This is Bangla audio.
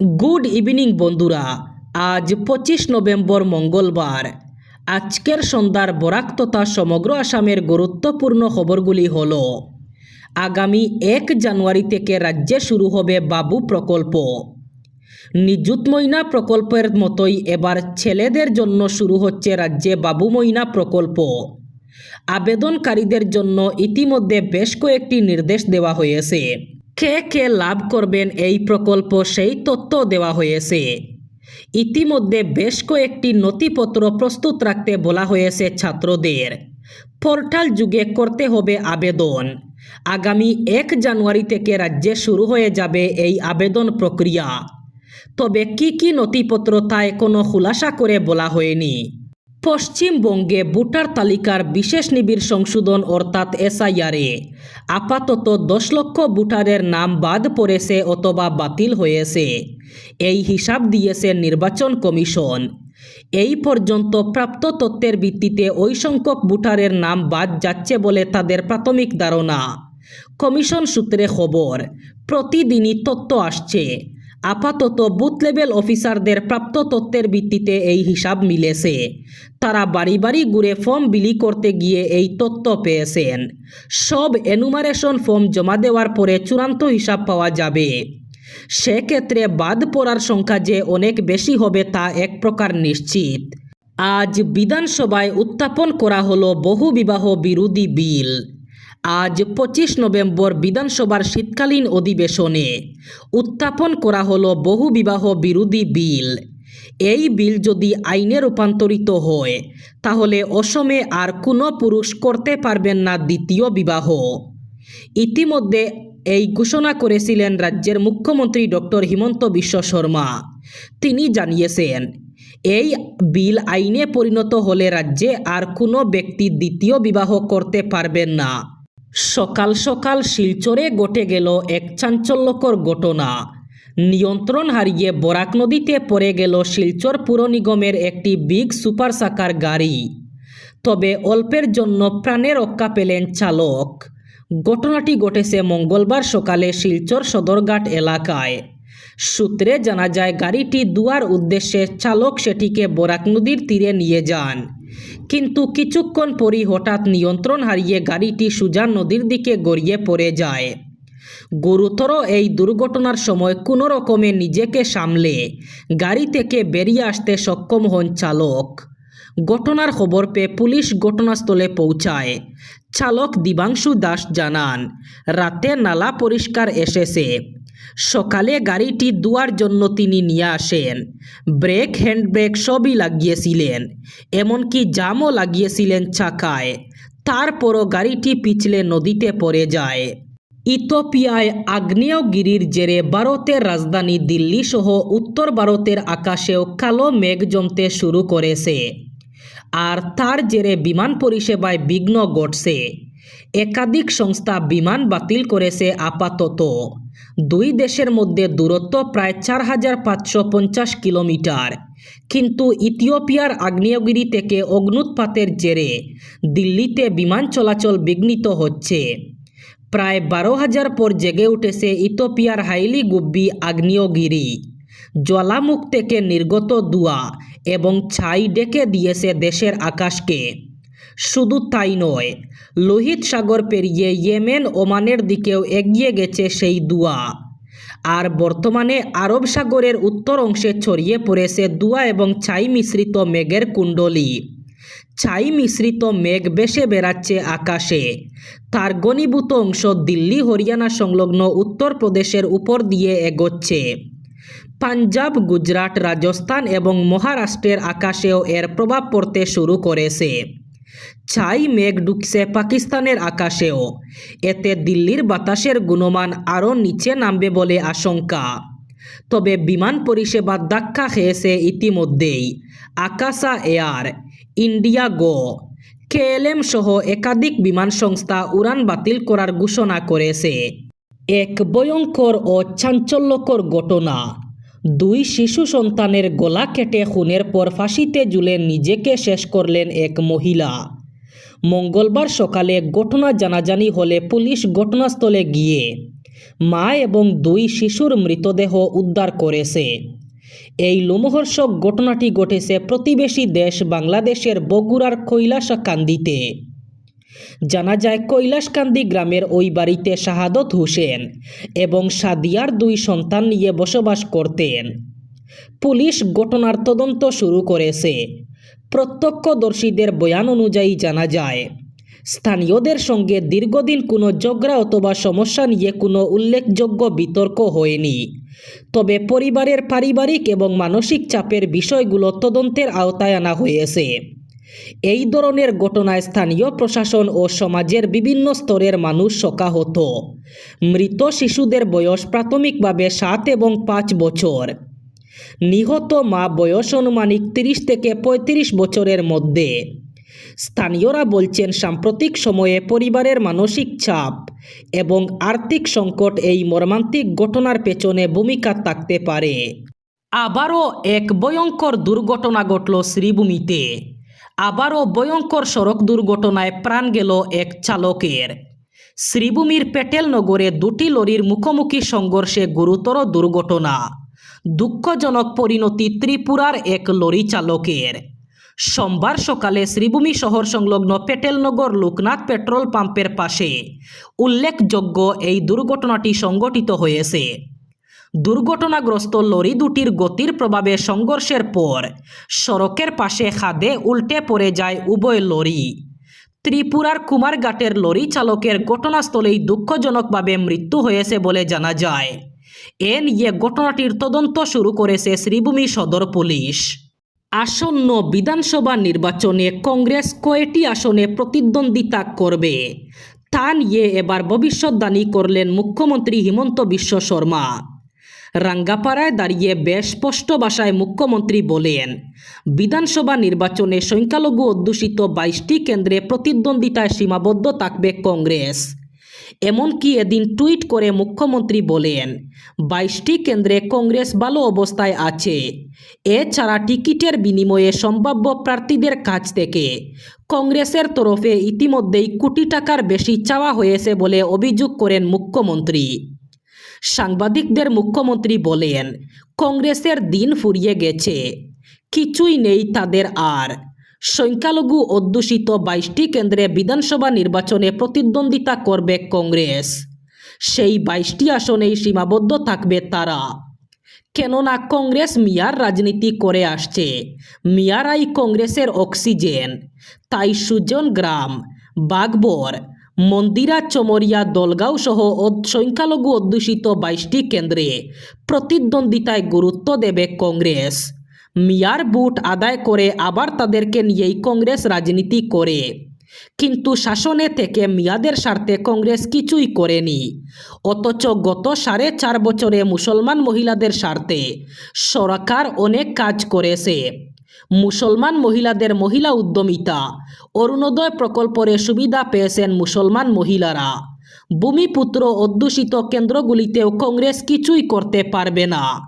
গুড ইভিনিং বন্ধুরা। আজ পঁচিশ নভেম্বর মঙ্গলবার। আজকের সন্ধ্যার বরাক তথা সমগ্র আসামের গুরুত্বপূর্ণ খবরগুলি হল, আগামী এক জানুয়ারি থেকে রাজ্যে শুরু হবে বাবু প্রকল্প। নিযুত ময়না প্রকল্পের মতোই এবার ছেলেদের জন্য শুরু হচ্ছে রাজ্যে বাবু ময়না প্রকল্প। আবেদনকারীদের জন্য ইতিমধ্যে বেশ কয়েকটি নির্দেশ দেওয়া হয়েছে। কে কে লাভ করবেন এই প্রকল্প সেই তথ্য দেওয়া হয়েছে। ইতিমধ্যে বেশ কয়েকটি নথিপত্র প্রস্তুত রাখতে বলা হয়েছে ছাত্রদের। পোর্টাল যুগে করতে হবে আবেদন। আগামী এক জানুয়ারি থেকে রাজ্যে শুরু হয়ে যাবে এই আবেদন প্রক্রিয়া। তবে কি কি নথিপত্র তা এখনও খুলাসা করে বলা হয়নি। পশ্চিমবঙ্গে ভোটার তালিকার বিশেষ নিবিড় সংশোধন অর্থাৎ এসআইআরে। আপাতত দশ লক্ষ ভোটারের নাম বাদ পড়েছে অথবা বাতিল হয়েছে। এই হিসাব দিয়েছে নির্বাচন কমিশন। এই পর্যন্ত প্রাপ্ত তথ্যের ভিত্তিতে ওই সংখ্যক ভোটারের নাম বাদ যাচ্ছে বলে তাদের প্রাথমিক ধারণা। কমিশন সূত্রে খবর, প্রতিদিনই তথ্য আসছে। আপাতত বুথ লেভেল অফিসারদের প্রাপ্ত তথ্যের ভিত্তিতে এই হিসাব মিলেছে। তারা বাড়ি বাড়ি ঘুরে ফর্ম বিলি করতে গিয়ে এই তথ্য পেয়েছেন। সব এনুমারেশন ফর্ম জমা দেওয়ার পরে চূড়ান্ত হিসাব পাওয়া যাবে। সেক্ষেত্রে বাদ পড়ার সংখ্যা যে অনেক বেশি হবে তা এক প্রকার নিশ্চিত। আজ বিধানসভায় উত্থাপন করা হলো বহু বিবাহ বিরোধী বিল। আজ পঁচিশ নভেম্বর বিধানসভার শীতকালীন অধিবেশনে উত্থাপন করা হলো বহু বিবাহ বিরোধী বিল। এই বিল যদি আইনে রূপান্তরিত হয়, তাহলে অসমে আর কোনো পুরুষ করতে পারবেন না দ্বিতীয় বিবাহ। ইতিমধ্যে এই ঘোষণা করেছিলেন রাজ্যের মুখ্যমন্ত্রী ডক্টর হিমন্ত বিশ্ব শর্মা। তিনি জানিয়েছেন, এই বিল আইনে পরিণত হলে রাজ্যে আর কোনো ব্যক্তি দ্বিতীয় বিবাহ করতে পারবেন না। সকাল সকাল শিলচরে ঘটে গেল এক চাঞ্চল্যকর ঘটনা। নিয়ন্ত্রণ হারিয়ে বরাক নদীতে পড়ে গেল শিলচর পুর নিগমের একটি বিগ সুপার সাকার গাড়ি। তবে অল্পের জন্য প্রাণে রক্ষা পেলেন চালক। ঘটনাটি ঘটেছে মঙ্গলবার সকালে শিলচর সদরঘাট এলাকায়। সূত্রে জানা যায়, গাড়িটি দুয়ার উদ্দেশ্যে চালক সেটিকে বরাক নদীর তীরে নিয়ে যান। কিন্তু কিছুক্ষণ পরই হঠাৎ নিয়ন্ত্রণ হারিয়ে গাড়িটি সুজা নদীর দিকে গড়িয়ে পড়ে যায়। গুরুতর এই দুর্ঘটনার সময় কোনো রকমে নিজেকে সামলে গাড়ি থেকে বেরিয়ে আসতে সক্ষম হন চালক। ঘটনার খবর পেয়ে পুলিশ ঘটনাস্থলে পৌঁছায়। চালক দিবাংশু দাস জানান, রাতে নালা পরিষ্কার এসেছে। সকালে গাড়িটি দুয়ার জন্য তিনি নিয়ে আসেন। ব্রেক হ্যান্ড ব্রেক সবই লাগিয়েছিলেন, এমনকি জামও লাগিয়েছিলেন চাকায়। তারপরও গাড়িটি পিছলে নদীতে পড়ে যায়। ইথোপিয়ায় আগ্নেয়গিরির জেরে ভারতের রাজধানী দিল্লি সহ উত্তর ভারতের আকাশেও কালো মেঘ জমতে শুরু করেছে। আর তার জেরে বিমান পরিষেবায় বিঘ্ন ঘটছে। একাধিক সংস্থা বিমান বাতিল করেছে আপাতত। দুই দেশের মধ্যে দূরত্ব প্রায় চার হাজার পাঁচশো পঞ্চাশ কিলোমিটার। কিন্তু ইথিওপিয়ার আগ্নেয়গিরি থেকে অগ্নুৎপাতের জেরে দিল্লিতে বিমান চলাচল বিঘ্নিত হচ্ছে। প্রায় বারো হাজার পর জেগে উঠেছে ইথোপিয়ার হাইলি গুব্বি আগ্নেয়গিরি। জ্বালামুখ থেকে নির্গত দুয়া এবং ছাই ডেকে দিয়েছে দেশের আকাশকে। শুধু তাই নয়, লোহিত সাগর পেরিয়ে ইয়েমেন ওমানের দিকেও এগিয়ে গেছে সেই দুয়া। আর বর্তমানে আরব সাগরের উত্তর অংশে ছড়িয়ে পড়েছে দুয়া এবং ছাই মিশ্রিত মেঘের কুণ্ডলী। ছাই মিশ্রিত মেঘ বেশে বেড়াচ্ছে আকাশে। তার গণীভূত অংশ দিল্লি, হরিয়ানা সংলগ্ন উত্তরপ্রদেশের উপর দিয়ে এগোচ্ছে। পাঞ্জাব, গুজরাট, রাজস্থান এবং মহারাষ্ট্রের আকাশেও এর প্রভাব পড়তে শুরু করেছে। ছাই মেঘ ঢুকছে পাকিস্তানের আকাশেও। এতে দিল্লির বাতাসের গুণমান আরও নিচে নামবে বলে আশঙ্কা। তবে বিমান পরিষেবা ধাক্কা খেয়েছে ইতিমধ্যেই। Akasa air, India go. KLM সহ একাধিক বিমান সংস্থা উড়ান বাতিল করার ঘোষণা করেছে। এক ভয়ঙ্কর ও চাঞ্চল্যকর ঘটনা। দুই শিশু সন্তানের গলা কেটে খুনের পর ফাঁসিতে ঝুলে নিজেকে শেষ করলেন এক মহিলা। মঙ্গলবার সকালে ঘটনা জানাজানি হলে পুলিশ ঘটনাস্থলে গিয়ে মা এবং দুই শিশুর মৃতদেহ উদ্ধার করেছে। এই লোমহর্ষক ঘটনাটি ঘটেছে প্রতিবেশী দেশ বাংলাদেশের বগুড়ার কৈলাসকান্দিতে। জানা যায়, কৈলাসকান্দি গ্রামের ওই বাড়িতে শাহাদত হোসেন এবং সাদিয়ার দুই সন্তান নিয়ে বসবাস করতেন। পুলিশ ঘটনার তদন্ত শুরু করেছে। প্রত্যক্ষদর্শীদের বয়ান অনুযায়ী জানা যায়, স্থানীয়দের সঙ্গে দীর্ঘদিন কোনো ঝগড়া অথবা সমস্যা নিয়ে কোনো উল্লেখযোগ্য বিতর্ক হয়নি। তবে পরিবারের পারিবারিক এবং মানসিক চাপের বিষয়গুলো তদন্তের আওতায় আনা হয়েছে। এই ধরনের ঘটনায় স্থানীয় প্রশাসন ও সমাজের বিভিন্ন স্তরের মানুষ শোকাহত। মৃত শিশুদের বয়স প্রাথমিকভাবে সাত এবং পাঁচ বছর। নিহত মা বয়স আনুমানিক তিরিশ থেকে পঁয়ত্রিশ বছরের মধ্যে। স্থানীয়রা বলছেন, সাম্প্রতিক সময়ে পরিবারের মানসিক চাপ এবং আর্থিক সংকট এই মর্মান্তিক ঘটনার পেছনে ভূমিকা থাকতে পারে। আবারও এক ভয়ঙ্কর দুর্ঘটনা ঘটল শ্রীভূমিতে। আবারও ভয়ঙ্কর সড়ক দুর্ঘটনায় প্রাণ গেল এক চালকের। শ্রীভূমির পেটেল নগরে দুটি লরির মুখোমুখি সংঘর্ষে গুরুতর দুর্ঘটনা। দুঃখজনক পরিণতি ত্রিপুরার এক লরি চালকের। সোমবার সকালে শ্রীভূমি শহর সংলগ্ন পেটেলনগর লোকনাথ পেট্রোল পাম্পের পাশে উল্লেখযোগ্য এই দুর্ঘটনাটি সংঘটিত হয়েছে। দুর্ঘটনাগ্রস্ত লরি দুটির গতির প্রভাবে সংঘর্ষের পর সড়কের পাশে খাদে উল্টে পড়ে যায় উভয় লরি। ত্রিপুরার কুমারঘাটের লরি চালকের ঘটনাস্থলেই দুঃখজনকভাবে মৃত্যু হয়েছে বলে জানা যায়। এ নিয়ে ঘটনাটির তদন্ত শুরু করেছে শ্রীভূমি সদর পুলিশ। আসন্ন বিধানসভা নির্বাচনে কংগ্রেস কয়টি আসনে প্রতিদ্বন্দ্বিতা করবে? তা নিয়ে এবার ভবিষ্যৎবাণী করলেন মুখ্যমন্ত্রী হিমন্ত বিশ্ব শর্মা। রাঙ্গাপাড়ায় দাঁড়িয়ে বেশ স্পষ্ট ভাষায় মুখ্যমন্ত্রী বলেন, বিধানসভা নির্বাচনে সংখ্যালঘু অধ্যুষিত বাইশটি কেন্দ্রে প্রতিদ্বন্দ্বিতায় সীমাবদ্ধ থাকবে কংগ্রেস। এমনকি এদিন টুইট করে মুখ্যমন্ত্রী বলেন, বাইশটি কেন্দ্রে কংগ্রেস ভালো অবস্থায় আছে। এছাড়া টিকিটের বিনিময়ে সম্ভাব্য প্রার্থীদের কাছ থেকে কংগ্রেসের তরফে ইতিমধ্যেই কোটি টাকার বেশি চাওয়া হয়েছে বলে অভিযোগ করেন মুখ্যমন্ত্রী। সাংবাদিকদের মুখ্যমন্ত্রী বলেন, কংগ্রেসের দিন ফুরিয়ে গেছে। কিছুই নেই তাদের আর। সংখ্যালঘু অধ্যুষিত বাইশটি কেন্দ্রে বিধানসভা নির্বাচনে প্রতিদ্বন্দ্বিতা করবে কংগ্রেস। সেই বাইশটি আসনেই সীমাবদ্ধ থাকবে তারা। কেননা কংগ্রেস মিয়ার রাজনীতি করে আসছে। মিয়ারাই কংগ্রেসের অক্সিজেন। তাই সুজন গ্রাম, বাগবর, মন্দিরা চমরিয়া দলগাঁও সহ সংখ্যালঘু অধ্যুষিত বাইশটি কেন্দ্রে প্রতিদ্বন্দ্বিতায় গুরুত্ব দেবে কংগ্রেস। মিয়ার বুট আদায় করে আবার তাদেরকে নিয়েই কংগ্রেস রাজনীতি করে। কিন্তু শাসনে থেকে মিয়াদের স্বার্থে কংগ্রেস কিছুই করেনি। অথচ গত সাড়ে চার বছরে মুসলমান মহিলাদের স্বার্থে সরকার অনেক কাজ করেছে। মুসলমান মহিলাদের মহিলা উদ্যমিতা, অরুণোদয় প্রকল্পরে সুবিধা পেয়েছেন মুসলমান মহিলারা। ভূমিপুত্র অধ্যুষিত কেন্দ্রগুলিতেও কংগ্রেস কিছুই করতে পারবে না।